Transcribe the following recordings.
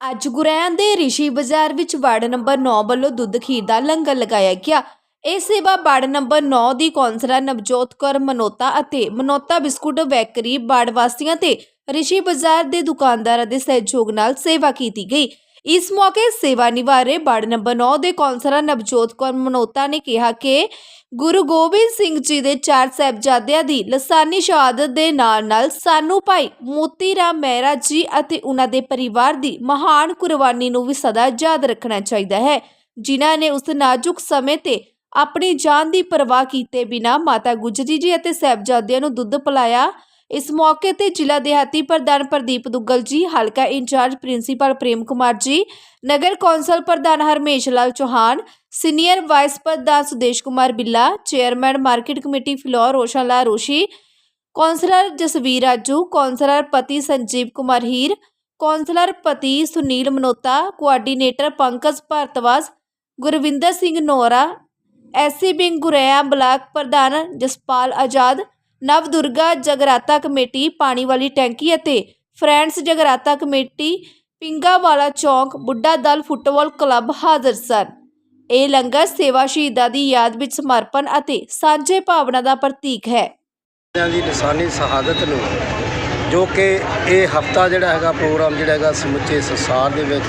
ਅੱਜ ਗੁਰੈਣ ਦੇ ਰਿਸ਼ੀ ਬਾਜ਼ਾਰ ਵਿੱਚ ਵਾਰਡ ਨੰਬਰ 9 ਵੱਲੋਂ ਦੁੱਧ ਖੀਰ ਦਾ ਲੰਗਰ ਲਗਾਇਆ ਗਿਆ। ਇਹ ਸੇਵਾ ਵਾਰਡ ਨੰਬਰ 9 ਦੀ ਕੌਂਸਲਰ ਨਵਜੋਤ ਕੌਰ ਮਨੋਤਾ ਅਤੇ ਮਨੋਤਾ ਬਿਸਕੁਟ ਬੈਕਰੀ ਵਾਰਡ ਵਾਸੀਆਂ ਤੇ ਰਿਸ਼ੀ ਬਾਜ਼ਾਰ ਦੇ ਦੁਕਾਨਦਾਰਾਂ ਦੇ ਸਹਿਯੋਗ ਨਾਲ ਸੇਵਾ ਕੀਤੀ ਗਈ। ਇਸ ਮੌਕੇ ਸੇਵਾ ਨਿਵਾਰੇ ਵਾਰਡ ਨੰਬਰ 9 ਦੇ ਕੌਂਸਲਰ ਨਵਜੋਤ ਕੌਰ ਮਨੋਤਾ ਨੇ ਕਿਹਾ ਕਿ ਗੁਰੂ ਗੋਬਿੰਦ ਸਿੰਘ ਜੀ ਦੇ ਚਾਰ ਸਾਹਿਬਜ਼ਾਦਿਆਂ ਦੀ ਲਸਾਨੀ ਸ਼ਹਾਦਤ ਦੇ ਨਾਲ ਨਾਲ ਸਾਨੂੰ ਭਾਈ ਮੋਤੀ ਰਾਮ ਮਹਿਰਾ ਜੀ ਅਤੇ ਉਹਨਾਂ ਦੇ ਪਰਿਵਾਰ ਦੀ ਮਹਾਨ ਕੁਰਬਾਨੀ ਨੂੰ ਵੀ ਸਦਾ ਯਾਦ ਰੱਖਣਾ ਚਾਹੀਦਾ ਹੈ, ਜਿਨ੍ਹਾਂ ਨੇ ਉਸ ਨਾਜ਼ੁਕ ਸਮੇਂ ਤੇ ਆਪਣੀ ਜਾਨ ਦੀ ਪਰਵਾਹ ਕੀਤੇ ਬਿਨਾ ਮਾਤਾ ਗੁਜਰੀ ਜੀ ਅਤੇ ਸਾਹਿਬਜ਼ਾਦਿਆਂ ਨੂੰ ਦੁੱਧ ਪਿਲਾਇਆ ਇਸ ਮੌਕੇ ਤੇ ਜ਼ਿਲ੍ਹਾ ਦਿਹਾਤੀ ਪ੍ਰਧਾਨ ਪ੍ਰਦੀਪ ਦੁੱਗਲ ਜੀ, ਹਲਕਾ ਇੰਚਾਰਜ ਪ੍ਰਿੰਸੀਪਲ ਪ੍ਰੇਮ ਕੁਮਾਰ ਜੀ, ਨਗਰ ਕੌਂਸਲ ਪ੍ਰਧਾਨ ਹਰਮੇਸ਼ ਲਾਲ ਚੌਹਾਨ, ਸੀਨੀਅਰ ਵਾਈਸ ਪ੍ਰਧਾਨ Sudesh Kumar Billa, chairman market committee Phillaur Roshan Lal Roshi, councillor Jasvir Raju, councillor ਪਤੀ ਸੰਜੀਵ ਕੁਮਾਰ ਹੀਰ, ਕੌਂਸਲਰ ਪਤੀ Sunil Manota, coordinator Pankaj Bhardwaj, Gurvinder Singh Nora, SC wing Guraya block ਪ੍ਰਧਾਨ Jaspal Azad Nav Durga Jagrata committee ਪਾਣੀ ਵਾਲੀ ਟੈਂਕੀ ਅਤੇ friends ਜਗਰਾਤਾ committee, ਪਿੰਗਾਵਾਲਾ ਚੌਂਕ, ਬੁੱਢਾ Dal football club ਹਾਜ਼ਰ ਸਨ। ਇਹ ਲੰਗਰ ਸੇਵਾ ਸ਼ਹੀਦਾਂ ਦੀ ਯਾਦ ਵਿੱਚ ਸਮਰਪਣ ਅਤੇ ਸਾਂਝੇ ਭਾਵਨਾ ਦਾ ਪ੍ਰਤੀਕ ਹੈ। ਇਹਨਾਂ ਦੀ ਨਿਸ਼ਾਨੀ ਸ਼ਹਾਦਤ ਨੂੰ ਜੋ ਕਿ ਇਹ ਹਫਤਾ ਜਿਹੜਾ ਹੈਗਾ ਪ੍ਰੋਗਰਾਮ ਜਿਹੜਾ ਹੈਗਾ ਸਮੁੱਚੇ ਸੰਸਾਰ ਦੇ ਵਿੱਚ,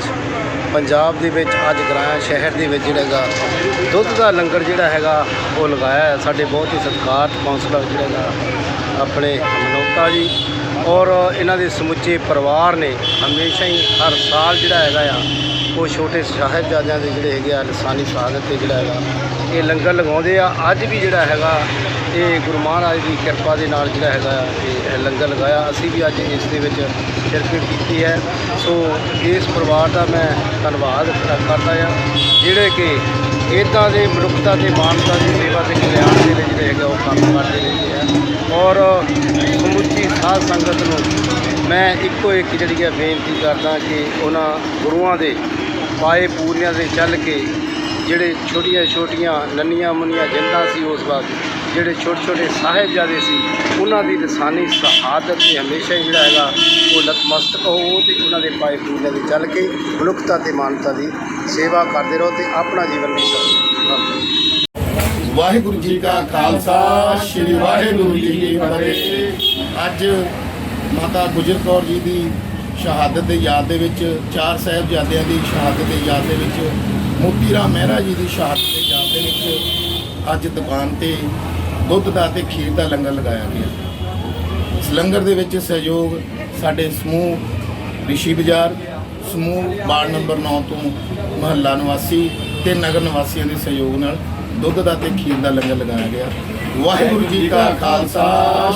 ਪੰਜਾਬ ਦੇ ਵਿੱਚ, ਅੱਜ ਗਰਾਇਆ ਸ਼ਹਿਰ ਦੇ ਵਿੱਚ ਜਿਹੜਾ ਹੈਗਾ ਦੁੱਧ ਦਾ ਲੰਗਰ ਜਿਹੜਾ ਹੈਗਾ ਉਹ ਲਗਾਇਆ ਹੈ। ਸਾਡੇ ਬਹੁਤ ਹੀ ਸਤਿਕਾਰ ਕਾਉਂਸਲਰ ਜਿਹੜਾ ਹੈਗਾ ਆਪਣੇ ਮਨੋਤਾ ਜੀ ਔਰ ਇਹਨਾਂ ਦੇ ਸਮੁੱਚੇ ਪਰਿਵਾਰ ਨੇ ਹਮੇਸ਼ਾ ਹੀ ਹਰ ਸਾਲ ਜਿਹੜਾ ਹੈਗਾ ਆ ਉਹ ਛੋਟੇ ਸਾਹਿਬਜ਼ਾਦਿਆਂ ਦੇ ਜਿਹੜੇ ਹੈਗੇ ਆ, ਲਸਾਨੀ ਸ਼ਹਾਦਤ ਤੇ ਜਿਹੜਾ ਹੈਗਾ, ਇਹ ਲੰਗਰ ਲਗਾਉਂਦੇ ਆ। ਅੱਜ ਵੀ ਜਿਹੜਾ ਹੈਗਾ, ਇਹ ਗੁਰੂ ਮਹਾਰਾਜ ਦੀ ਕਿਰਪਾ ਦੇ ਨਾਲ ਜਿਹੜਾ ਹੈਗਾ, ਇਹ ਲੰਗਰ ਲਗਾਇਆ। ਅਸੀਂ ਵੀ ਅੱਜ ਇਸ ਦੇ ਵਿੱਚ ਸ਼ਿਰਕਤ ਕੀਤੀ ਹੈ। ਸੋ ਇਸ ਪਰਿਵਾਰ ਦਾ ਮੈਂ ਧੰਨਵਾਦ ਕਰਦਾ ਆ ਜਿਹੜੇ ਕਿ ਇਦਾਂ ਦੇ ਮਨੁੱਖਤਾ ਤੇ ਮਾਨਵਤਾ ਦੀ ਸੇਵਾ ਤੇ ਕਲਿਆਣ ਦੇ ਲਈ ਜਿਹੜੇ ਹੈਗਾ ਉਹ ਕੰਮ ਕਰਦੇ ਰਹਿੰਦੇ ਆ ਔਰ ਸਮੁੱਚੀ ਸਾਧ ਸੰਗਤ ਨੂੰ ਮੈਂ ਇੱਕੋ ਇੱਕ ਜਿਹੜੀ ਹੈ ਬੇਨਤੀ ਕਰਦਾ ਕਿ ਉਹਨਾਂ ਗੁਰੂਆਂ ਦੇ ਪਾਏ ਪੂਰਿਆਂ ਦੇ ਚੱਲ ਕੇ ਜਿਹੜੇ ਛੋਟੀਆਂ ਛੋਟੀਆਂ ਨੰਨੀਆਂ ਮੁੰਨੀਆਂ ਜਿੰਦਾਂ ਸੀ ਉਸ ਵਕਤ, ਜਿਹੜੇ ਛੋਟੇ ਛੋਟੇ ਸਾਹਿਬਜ਼ਾਦੇ ਸੀ, ਉਹਨਾਂ ਦੀ ਲਸਾਨੀ ਸ਼ਹਾਦਤ ਤੇ ਹਮੇਸ਼ਾ ਹੀ ਜਿਹੜਾ ਹੈਗਾ, ਉਹ ਨਤਮਸਤਕ ਹੋ ਤੇ ਉਹਨਾਂ ਦੇ ਪਾਏ ਪੂਰਿਆਂ ਦੇ ਚੱਲ ਕੇ ਮਨੁੱਖਤਾ ਤੇ ਮਾਨਵਤਾ ਦੀ ਸੇਵਾ ਕਰਦੇ ਰਹੋ ਤੇ ਆਪਣਾ ਜੀਵਨ ਵੀ ਸਰਵ ਵਾਹਿਗੁਰੂ ਜੀ ਕਾ ਖਾਲਸਾ, ਸ੍ਰੀ ਵਾਹਿਗੁਰੂ ਜੀ ਕੀ ਫਤਿਹ। ਅੱਜ ਮਾਤਾ ਗੁਜਰ ਕੌਰ ਜੀ ਦੀ ਸ਼ਹਾਦਤ ਦੇ ਯਾਦ ਦੇ ਵਿੱਚ ਚਾਰ ਸਾਹਿਬਜ਼ਾਦਿਆਂ ਦੀ ਸ਼ਹਾਦਤ ਦੇ ਯਾਦ ਦੇ ਵਿੱਚ ਮੋਤੀ ਰਾਮ ਮਹਿਰਾ ਜੀ ਦੀ ਸ਼ਹਾਦਤ ਦੇ ਯਾਦ ਦੇ ਵਿੱਚ ਅੱਜ ਦੁਕਾਨ ਤੇ ਦੁੱਧ ਦਾ ਤੇ ਖੀਰ ਦਾ ਲੰਗਰ ਲਗਾਇਆ ਗਿਆ। ਇਸ ਲੰਗਰ ਦੇ ਵਿੱਚ ਸਹਿਯੋਗ ਸਾਡੇ ਸਮੂਹ ਰਿਸ਼ੀ ਬਾਜ਼ਾਰ, ਸਮੂਹ ਵਾਰਡ ਨੰਬਰ 9 ਤੋਂ ਮਹੱਲਾ ਨਿਵਾਸੀ ਤੇ ਨਗਰ ਨਿਵਾਸੀਆਂ ਦੇ ਸਹਿਯੋਗ ਨਾਲ ਦੁੱਧ ਦਾ ਤੇ ਖੀਰ ਦਾ ਲੰਗਰ ਲਗਾਇਆ ਗਿਆ। ਵਾਹਿਗੁਰੂ ਜੀ ਕਾ ਖਾਲਸਾ,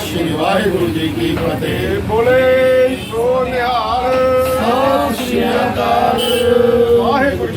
ਸ੍ਰੀ ਵਾਹਿਗੁਰੂ ਜੀ ਕੀ ਫਤਿਹ। ਬੋਲੇ।